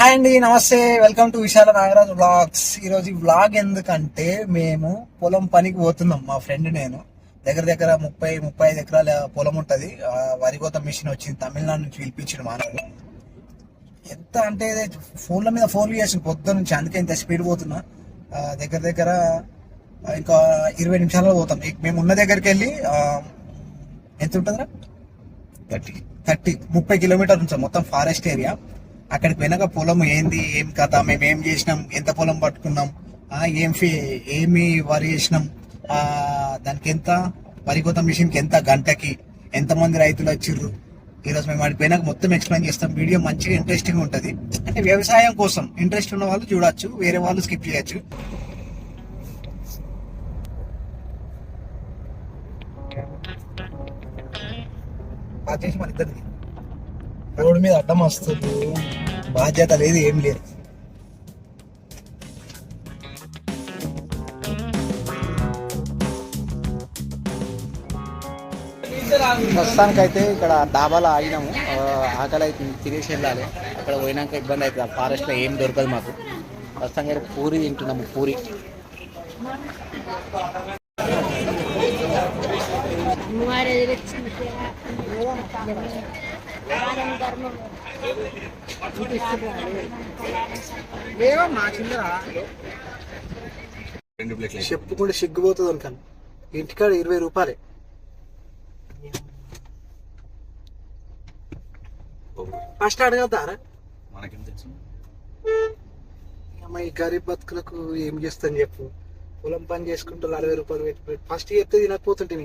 Hi అండి నమస్తే. Welcome to Vishala Nagaraj vlogs. ఈరోజు ఈ వ్లాగ్ ఎందుకంటే మేము పొలం పనికి పోతున్నాం మా ఫ్రెండ్ నేను. దగ్గర దగ్గర ముప్పై ముప్పై ఐదు ఎకరాల పొలం ఉంటుంది. వరి కోత మిషన్ వచ్చింది తమిళనాడు నుంచి పిలిపించిన మానవుడు ఎంత అంటే ఫోన్ల మీద ఫోన్లు చేసిన పొద్దు నుంచి అందుకే ఇంత స్పీడ్ పోతున్నా. దగ్గర దగ్గర ఇంకా ఇరవై నిమిషాల్లో పోతాం. మేము ఉన్న దగ్గరికి వెళ్ళి ఎంత ఉంటుందిరా? థర్టీ థర్టీ ముప్పై కిలోమీటర్ నుంచి మొత్తం ఫారెస్ట్ ఏరియా. అక్కడికి వెనక పొలం ఏంది ఏం కథ మేము ఏం చేసినాం ఎంత పొలం పట్టుకున్నాం ఆ, ఏం ఫీ ఏమి వరి చేసినాం ఆ, దానికి ఎంత వరి కోత మిషన్కి ఎంత గంటకి ఎంత మంది రైతులు వచ్చిర్రు. ఈరోజు మేము వాడికి పోయినాక మొత్తం ఎక్స్ప్లెయిన్ చేస్తాం. వీడియో మంచిగా ఇంట్రెస్టింగ్ ఉంటది. అంటే వ్యవసాయం కోసం ఇంట్రెస్ట్ ఉన్న వాళ్ళు చూడొచ్చు వేరే వాళ్ళు స్కిప్ చేయొచ్చు. బాధ్యత మన ఇద్దరిది. రోడ్డు మీద అడ్డం వస్తుంది. బాధ్యత లేదు ఏం లేదు. ప్రస్తుతానికి అయితే ఇక్కడ డాబాలో ఆగినాము. ఆకలి అయితే తినేసి వెళ్ళాలి. అక్కడ పోయినాక ఇబ్బంది అవుతుంది. ఆ ఫారెస్ట్లో ఏం దొరకదు మాకు. ప్రస్తుతానికి అయితే పూరి తింటున్నాము పూరి. ఏమమ్మా చిన్నరా రెండు ప్లేట్లు చెప్పు కూడా సిగ్గుపోతుంది అనుకాను. ఇంటికాడ ఇరవై రూపాయలే. ఫస్ట్ అడగద్దారా మనకేం తెలుసు? ఈ గరీబ్ బతుకులకు ఏం చేస్తాను చెప్పు. పొలం పని చేసుకుంటూ అరవై రూపాయలు పెట్టి పెట్టి ఫస్ట్ చెప్తే తినకపోతుంటే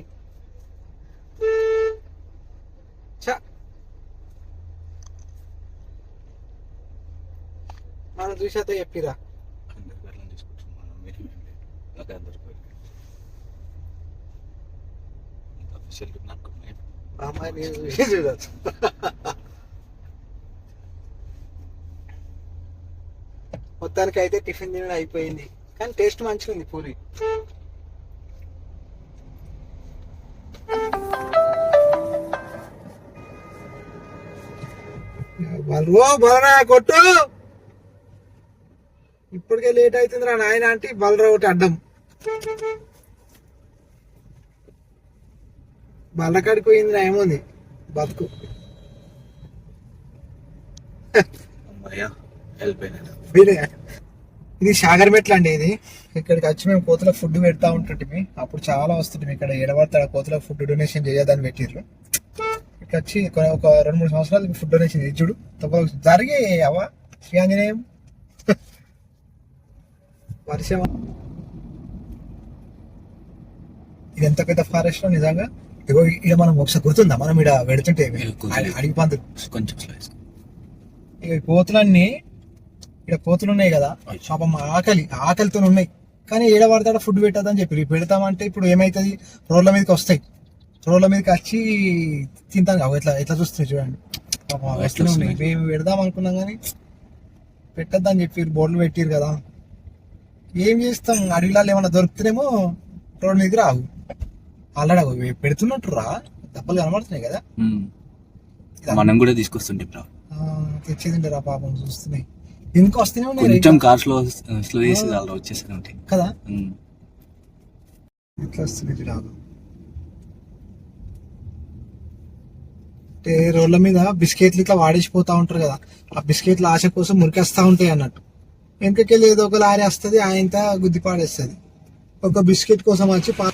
చా మనం చూసేస్తే చెప్పిరా అందరి పేర్లను తీసుకుంటున్నాం మనం మీరు ఏం లేదు నాకు అందరి పేర్లు ఇంకా అఫీషియల్ నాకు ఉన్నాయి. ఆ అమ్మాయి నేను చూసి చూడచ్చు. మొత్తానికి అయితే టిఫిన్ తినడం అయిపోయింది. కానీ టేస్ట్ మంచిగా ఉంది పూరి. బలరా కొట్టు! ఇప్పటికే లేట్ అవుతుంది రా నాయన అంటే బలరా ఒకటి అడ్డం. బల్లకాడికి పోయింది నా ఏముంది? బతుకు. ఇది సాగర్ మెట్లు అండి ఇది. ఇక్కడికి వచ్చి మేము కోతులకు ఫుడ్ పెడతా ఉంటుంటిమి అప్పుడు చాలా వస్తుంది ఇక్కడ ఎడబడతాడు. కోతులకు ఫుడ్ డొనేషన్ చేయదని పెట్టిర్రు. ఇక్కడ వచ్చి ఒక రెండు మూడు సంవత్సరాలు ఫుడ్ డొనేషన్ ఇచ్చుడు తప్ప జరిగే అవ శ్రీ ఆంజనేయం. వర్షం ఇది ఎంత పెద్ద ఫారెస్ట్ నిజంగా? ఇగో ఇక్కడ మనం ఒకసారి గుర్తుందా? మనం ఇక్కడ పెడుతుంటే. అడిగి పందులు కొంచెం ఇక ఈ కోతులన్నీ ఇక్కడ కోతులు ఉన్నాయి కదా పాపం ఆకలి ఆకలితో ఉన్నాయి. కానీ ఏడ పడతాడ ఫుడ్ పెట్టదని చెప్పి. పెడతామంటే ఇప్పుడు ఏమైతుంది? రోడ్ల మీదకి వస్తాయి. రోడ్ల మీదకి వచ్చి తింటాం కావు ఎట్లా ఎట్లా చూస్తున్నాయి చూడండి. పాపం అవి వస్తూనే ఉన్నాయి. మేము పెడదాం అనుకున్నాం కానీ పెట్టద్దని చెప్పి బోర్డులు పెట్టిరు కదా. ఏం చేస్తాం? అడవిలాలు ఏమన్నా దొరుకుతానేమో రోడ్ మీదకి రావు. ఆల్రెడీ పెడుతున్నట్టురా. దెబ్బలు కనబడుతున్నాయి కదా. మనం కూడా తీసుకొస్తుంటే బ్రో. రా పాపం చూస్తున్నాయి. ఇంకా వస్తూనే ఉన్నాయి కొంచెం కార్ స్లో స్లో చేసి అలా వచ్చేసి ఉంటాయి కదా. ఇట్లా వస్తుంది రాదు. అంటే రోడ్ల మీద బిస్కెట్లు ఇట్లా వాడేసిపోతా ఉంటారు కదా. ఆ బిస్కెట్ల ఆశ కోసం మురికేస్తా ఉంటాయి అన్నట్టు. వెనకకెళ్ళి ఏదో ఒక లారీ వస్తుంది ఆయంత గుద్ది పాడేస్తుంది ఒక బిస్కెట్ కోసం వచ్చి పా-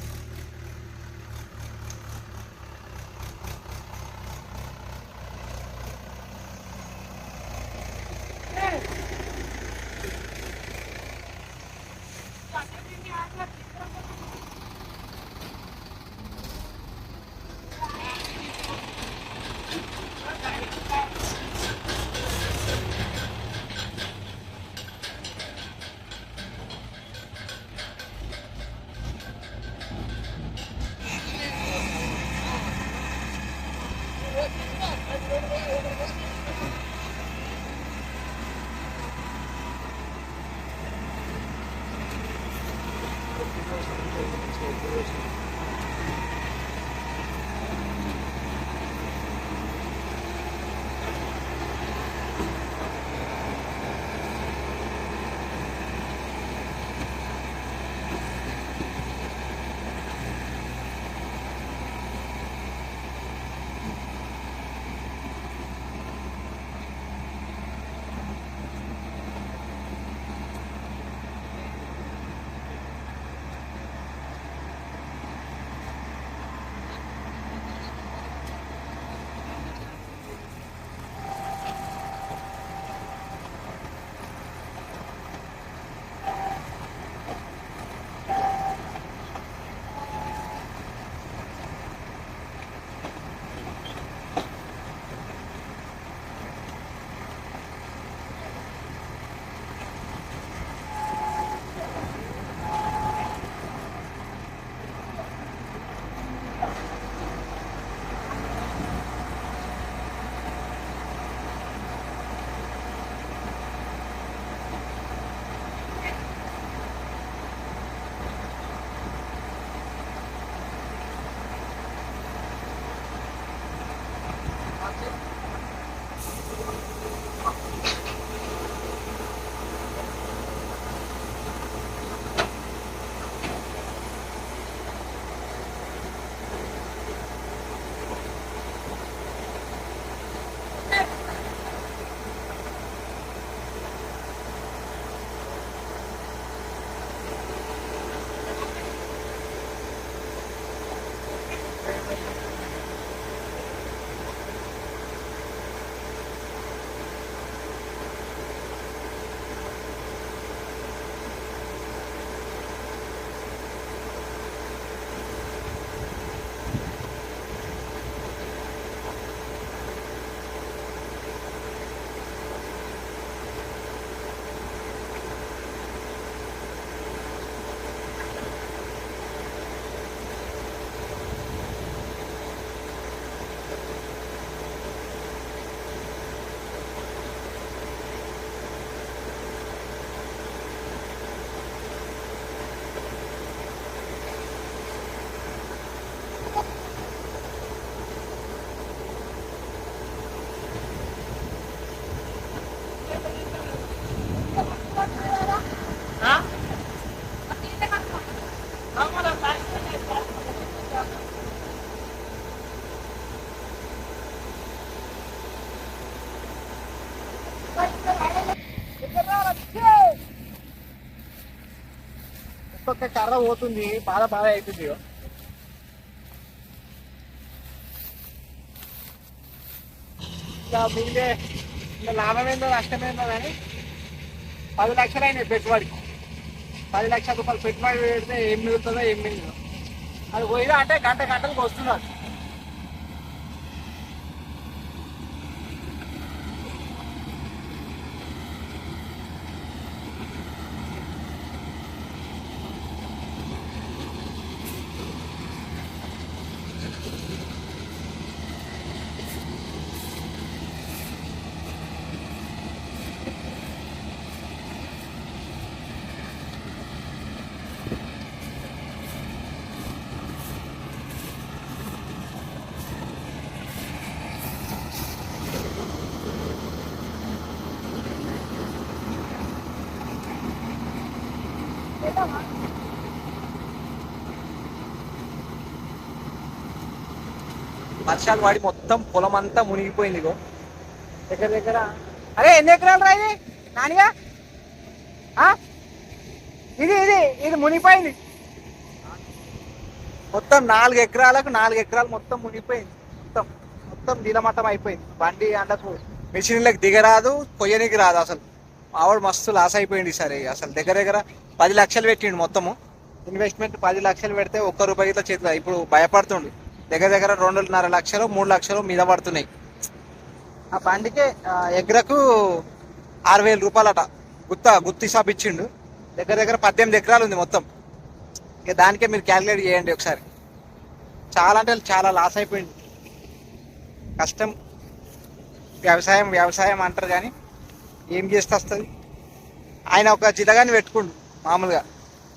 ఒక్కొక్క కర్ర పోతుంది బాధ బాధ అవుతుంది ఇంకా మీదే ఇంకా లాభం ఏందో కానీ పది లక్షలు అయినాయి పెట్టుబడి. పది లక్షల రూపాయలు పెట్టుబడి పెడితే ఏం మిగులుతుందో ఏం మిగులుతుందో అది పోయినా అంటే గంట గంటలకు వస్తున్నారు. వర్షాలు పడి మొత్తం పొలం అంతా మునిగిపోయింది ఇగో. దగ్గర దగ్గర. అరే ఎన్ని ఎకరాలు రా ఇది? నానిగా? ఇది ఇది ఇది మునిగిపోయింది. మొత్తం నాలుగు ఎకరాలకు నాలుగు ఎకరాలు మొత్తం మునిగిపోయింది. మొత్తం మొత్తం దిలమతం అయిపోయింది. బండి అండకు మెషిన్లకు దిగరాదు కొయ్యనికి రాదు అసలు. ఆవిడ మస్తు లాస్ అయిపోయింది ఈసారి అసలు దగ్గర దగ్గర పది లక్షలు పెట్టిండు మొత్తము. ఇన్వెస్ట్మెంట్ పది లక్షలు పెడితే ఒక్క రూపాయితో చేతిలో ఇప్పుడు భయపడుతుండు. దగ్గర దగ్గర రెండున్నర లక్షలు మూడు లక్షలు మీద పడుతున్నాయి. ఆ బండికే ఎగ్రకు ఆరు వేల రూపాయలట. గుత్త గుత్తి షాప్ ఇచ్చిండు. దగ్గర దగ్గర పద్దెనిమిది ఎకరాలు ఉంది మొత్తం. ఇక దానికే మీరు క్యాలిక్యులేట్ చేయండి ఒకసారి. చాలా అంటే చాలా లాస్ అయిపోయింది. కష్టం. వ్యవసాయం వ్యవసాయం అంటారు కానీ ఏం చేస్తే వస్తుంది? ఆయన ఒక జితగాన్ని పెట్టుకుండు మామూలుగా.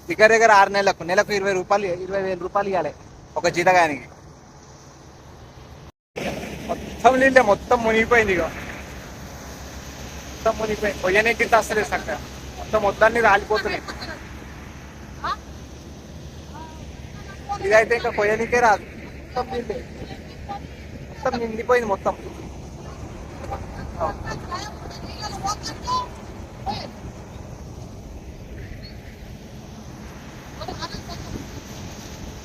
దగ్గర దగ్గర ఆరు నెలలకు నెలకు ఇరవై రూపాయలు ఇరవై వేల రూపాయలు ఇవ్వాలి ఒక జితగానికి. మొత్తం నీళ్ళే మొత్తం మునిగిపోయింది ఇక మొత్తం మునిగిపోయింది. పొయ్యనికి వస్తలేదు సక్క. మొత్తం మొత్తాన్ని రాలిపోతున్నాయి. ఇదైతే ఇంకా కొయ్యనికే రాదు. మొత్తం నీళ్ళే మొత్తం నిండిపోయింది మొత్తం.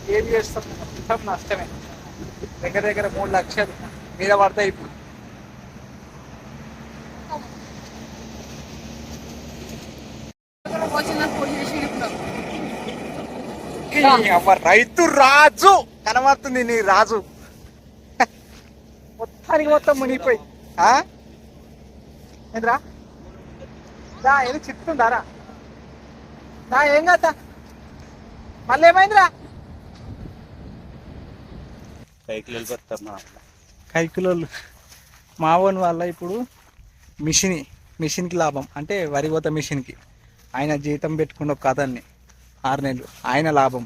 ఏం చేస్తాం? మొత్తం నష్టమే. దగ్గర దగ్గర మూడు లక్షలు మీద పడతాయి ఇప్పుడు. రైతు రాజు! కనబడుతుంది నీ రాజు. మొత్తానికి మొత్తం మునిగిపోయి. ఆ? ఏంద్రా? దా ఏది చిత్తుందారా దా ఏం కాదా మళ్ళీ ఏమైందిరా? సైకిల్ వెళ్ళిపోతారు మా కైకులోళ్ళు మావోని వల్ల ఇప్పుడు మిషన్ మిషన్కి లాభం. అంటే వరి కోత మిషన్కి. ఆయన జీతం పెట్టుకున్న ఒక కథన్ని. ఆరు నెలలు. ఆయన లాభం.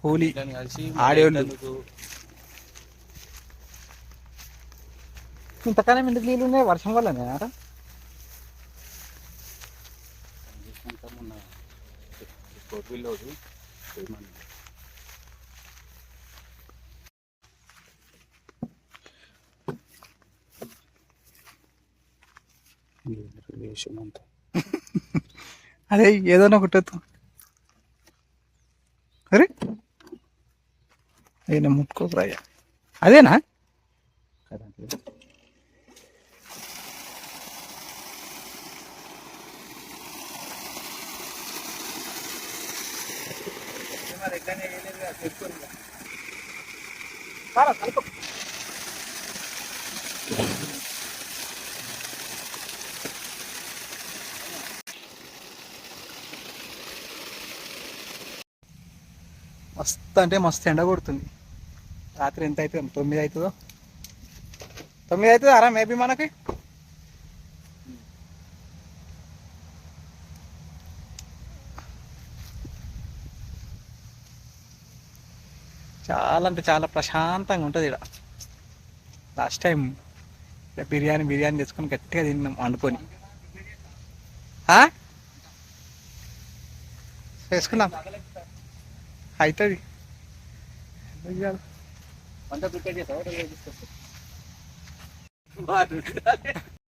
కూలీ. ఎందుకు? ఇంతకాలం ఎందుకు నీళ్ళు ఉన్నాయి? వర్షం వల్లనే ఆడ చేసుకుంటాం ఉన్న ఫోర్ అదే ఏదైనా ఒకటి అరే. అయినా ముట్టుకోకరాయ్యా అదేనా? కరెంట్ మస్తు అంటే మస్తు ఎండ కొడుతుంది. రాత్రి ఎంత అవుతుంది తొమ్మిది అవుతుందో? తొమ్మిది అవుతుంది? అరా మేబీ మనకి? చాలా అంటే చాలా ప్రశాంతంగా ఉంటుంది ఇక్కడ లాస్ట్ టైం బిర్యానీ బిర్యానీ తెచ్చుకొని గట్టిగా తిన్నాం వండుకొని. ఆ? వేసుకున్నాం అవుతుంది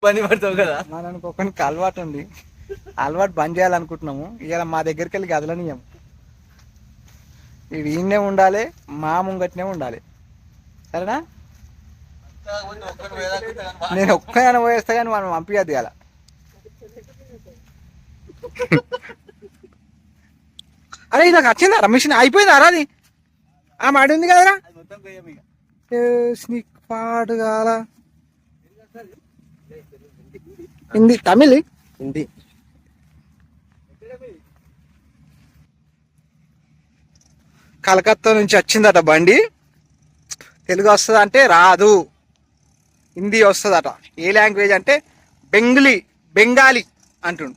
పని పడతావు కదా? మనకు ఒకరికి అలవాటు ఉంది. అలవాటు బంద్ చేయాలనుకుంటున్నాము. ఇవాళ మా దగ్గరికి వెళ్ళి గదలనియం ఇవి ఈయనే ఉండాలి మా ముంగట్నే ఉండాలి. సరేనా? నేను ఒక్కగానే పోయేస్తా కానీ మనం పంపించద్దు ఇవాళ అరే నాకు వచ్చిందా మిషన్ అయిపోయిందా రా అది? ఆ మాడి ఉంది కదరా? స్నిక్ పాటు కాలా హిందీ తమిళ్? హిందీ. కలకత్తా నుంచి వచ్చిందట బండి. తెలుగు వస్తుంది అంటే రాదు. హిందీ వస్తుందట. ఏ లాంగ్వేజ్ అంటే బెంగ్లీ బెంగాలీ అంటుండు.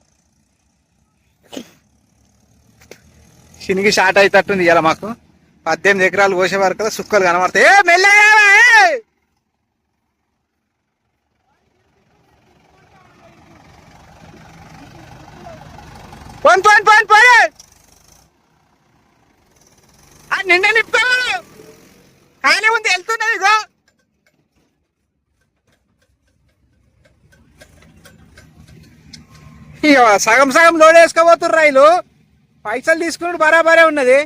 చినిగి షార్ట్ అవుతట్టుంది ఇలా మాకు. పద్దెనిమిది ఎకరాలు పోసే వరకు సుక్కలు కనబడతాయి. ఏ మెల్లగా ఏ! పోన్ పోన్ పోన్ పోయి ఆ నిండా నింపావు ఖాళీ ఉంది వెళ్తున్నది ఇగో సగం సగం లోడ్ వేసుకోబోతున్నారు రైలు పైసలు తీసుకున్నాడు బరాబరే ఉన్నది.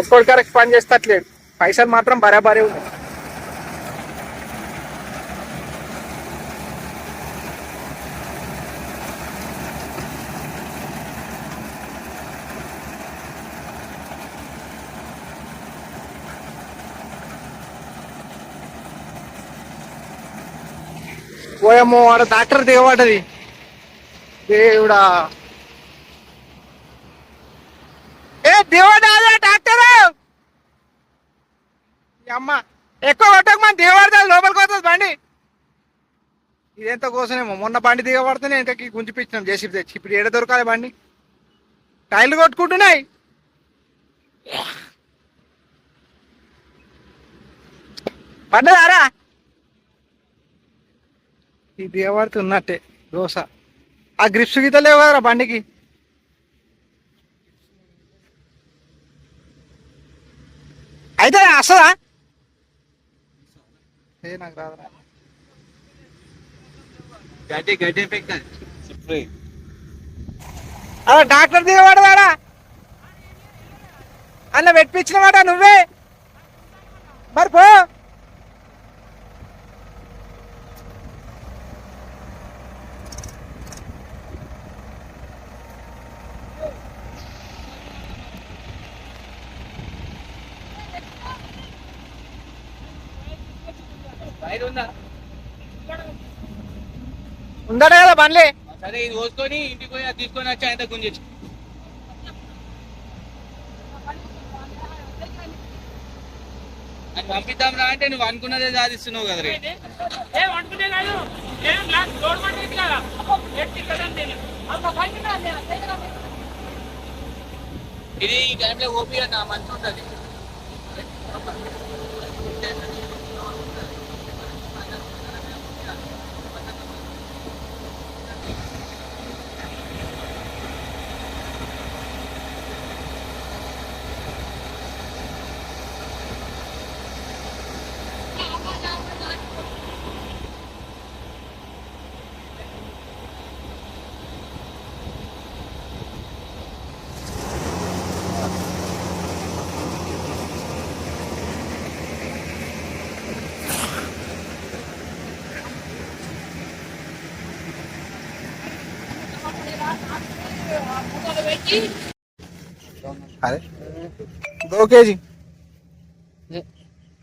ఒక్కడు కరెక్ట్ పని చేస్తట్లేదు పైసలు మాత్రం బరాబరే ఉన్నాయి. పోయమ్మో ఆడ ట్రాక్టర్ దిగబడ్డది. దేవుడా. ఏ దేవుడా ట్రాక్టర్ అమ్మ ఎక్కువ కొట్టకు మన దిగబడతా లోపలికి వస్తుంది బండి. ఇదెంత కోసమేమో మొన్న బండి దిగబడుతూనే ఇంతకి గుంజిపించినాం జేసీపీ తెచ్చి. ఇప్పుడు ఏడ దొరకాలి బండి? టైర్లు కొట్టుకుంటున్నాయి. పడ్డదారా ఈ దేవాడితే ఉన్నట్టే దోశ. ఆ గ్రిప్స్ గీత లేవు కదరా బండికి? అయితే వస్తుందా? ఏ నాకు రాదురా. గడ్డి గడ్డి ఎఫెక్ట్ స్ప్రే. అలా డాక్టర్ దిగబడదారా అలా పెట్టించినవాడ నువ్వే. మరి పో. ఉందట కదా బండ్లే? సరే ఇది కోసుకొని ఇంటికి పోయి అది తీసుకొని వచ్చి ఆయన గుంజచ్చు అది పంపిద్దాం రా అంటే నువ్వు అనుకున్నదే సాధిస్తున్నావు కదా రే. ఏం అనుకునే కాదు. ఏం లాస్ట్ రోడ్ పడింది కదా. ఎట్టి కదండి అంత పైకి రాలే, అంతే కదా. ఇది ఈ టైంలో ఓపీ అన్న మంచి ఉంటుంది అరే దో కేజీ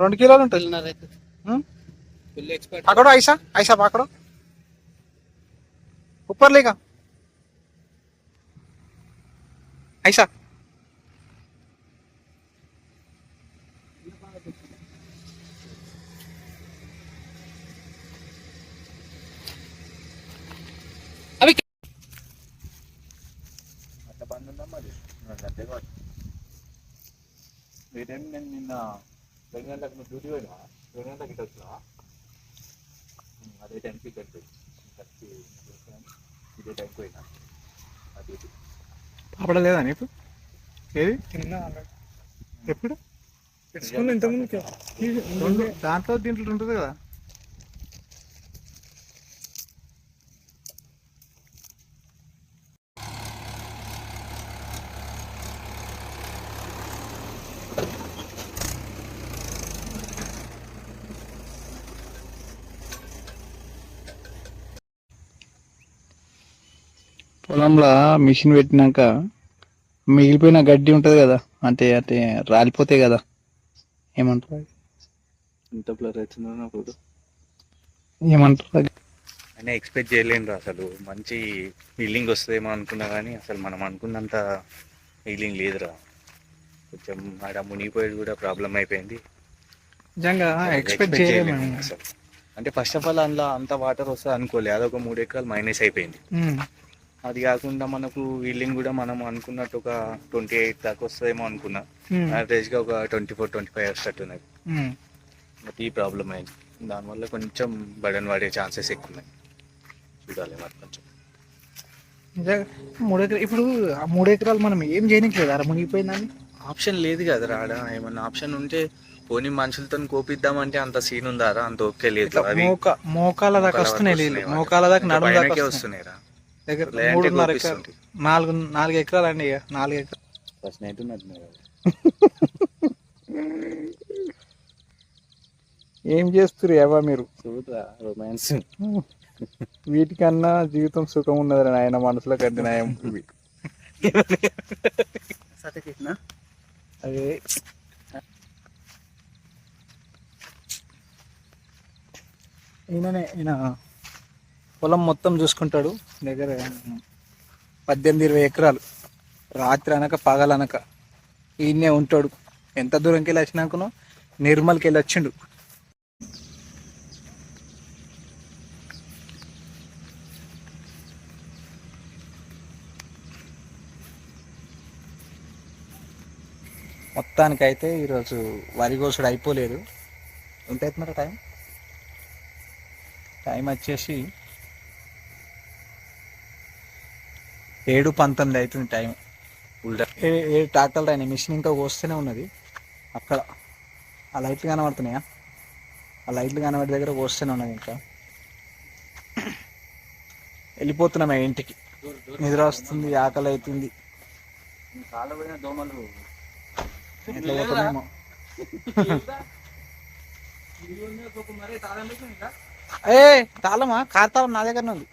రెండు కిలోలు ఉంటుంది हम्म? ఫుల్ ఎక్స్పర్ట్ पकड़ो ऐसा ऐसा पकड़ो ऊपर लेगा ऐसा రెండు గంటలకు నువ్వు డ్యూటీ పోయినా రెండు గంటలకు ఇటు వచ్చినా అదే టైంకి కట్టి కట్టి ఇదే టైంకి పోయినా ఆ డ్యూటీ అప్పుడు లేదా నీకు ఏది? ఎప్పుడు తెచ్చుకున్న ఇంతకుముందు దాంట్లో దీంట్లో ఉంటుంది కదా. పొలంలో మిషన్ పెట్టినాక మిగిలిపోయిన గడ్డి ఉంటుంది కదా అంటే అంటే రాలిపోతాయి కదా ఏమంటారు? బ్లర్ అవుతుందో ఏమంటారు? అయినా ఎక్స్పెక్ట్ చేయలేను అసలు. మంచి ఫీలింగ్ వస్తుందేమో అనుకున్నా కానీ అసలు మనం అనుకున్నంత ఫీలింగ్ లేదురా. కొంచెం ఆడ మునిగిపోయేది కూడా ప్రాబ్లం అయిపోయింది. నిజంగా ఎక్స్పెక్ట్ Expect చేయలేము చేయలేము అసలు. అంటే ఫస్ట్ ఆఫ్ ఆల్ అందులో అంత వాటర్ వస్తుంది అనుకోలే అదొక మూడు ఎకరాలు మైనస్ అయిపోయింది. అది కాకుండా మనకు వీలింగ్ కూడా మనం అనుకున్నట్టు ఒక ట్వంటీ ఎయిట్ దాకా వస్తుందేమో అనుకున్నా. యావరేజ్గా ఒక ట్వంటీ ఫోర్ ట్వంటీ ఫైవ్ వస్తున్నది బట్ ఈ ప్రాబ్లం అయింది. దానివల్ల కొంచెం బడన్ పడే ఛాన్సెస్ ఎక్కువ ఉన్నాయి చూడాలి మరి కొంచెం. మూడు ఎకరా ఇప్పుడు ఆ మూడు ఎకరాలు మనం ఏం చేయనికి లేదు అర మునిగిపోయిందని ఆప్షన్ లేదు కదా రాడ ఏమన్నా ఆప్షన్ ఉంటే పోనీ మనుషులతో కోపిద్దామంటే అంత సీన్ ఉందారా అంత ఓకే లేదు. మోకాల దాకా వస్తున్నాయి మోకాల దాకా నడుము దాకా వస్తున్నాయి. వస్తున్నాయిరా దగ్గర మూడున్నర ఎకరాలు. నాలుగు నాలుగు ఎకరాలు అండి ఇక నాలుగు ఎకరాలు. ఫస్ట్ నైట్ ఏం చేస్తారు ఏవా మీరు? చూడరా రొమాన్స్ వీటికన్నా జీవితం సుఖం ఉన్నది ఆయన మనసులో కట్టిన నయం ఇవి అదే. ఈయననే ఈయన పొలం మొత్తం చూసుకుంటాడు. దగ్గర పద్దెనిమిది ఇరవై ఎకరాలు. రాత్రి అనక పగలనక ఈయనే ఉంటాడు. ఎంత దూరంకి వెళ్ళి వచ్చినాకనో నిర్మల్కి వెళ్ళి వచ్చిండు మొత్తానికైతే ఈరోజు వరి కోసుడు అయిపోలేదు. ఎంత అవుతున్నారు టైం? టైం వచ్చేసి ఏడు పంతొమ్మిది అవుతుంది టైం ఏ ట్రాక్టర్లు అయినాయి మిషన్ ఇంకా వస్తూనే ఉన్నది. అక్కడ. ఆ లైట్లు కనబడుతున్నాయా? ఆ లైట్లు కనబడి దగ్గర వస్తూనే ఉన్నది ఇంకా. వెళ్ళిపోతున్నాం ఆ ఇంటికి. నిద్ర వస్తుంది ఆకలి అవుతుంది ఏ తాళమా? కార్ తాళం నా దగ్గరనే ఉంది.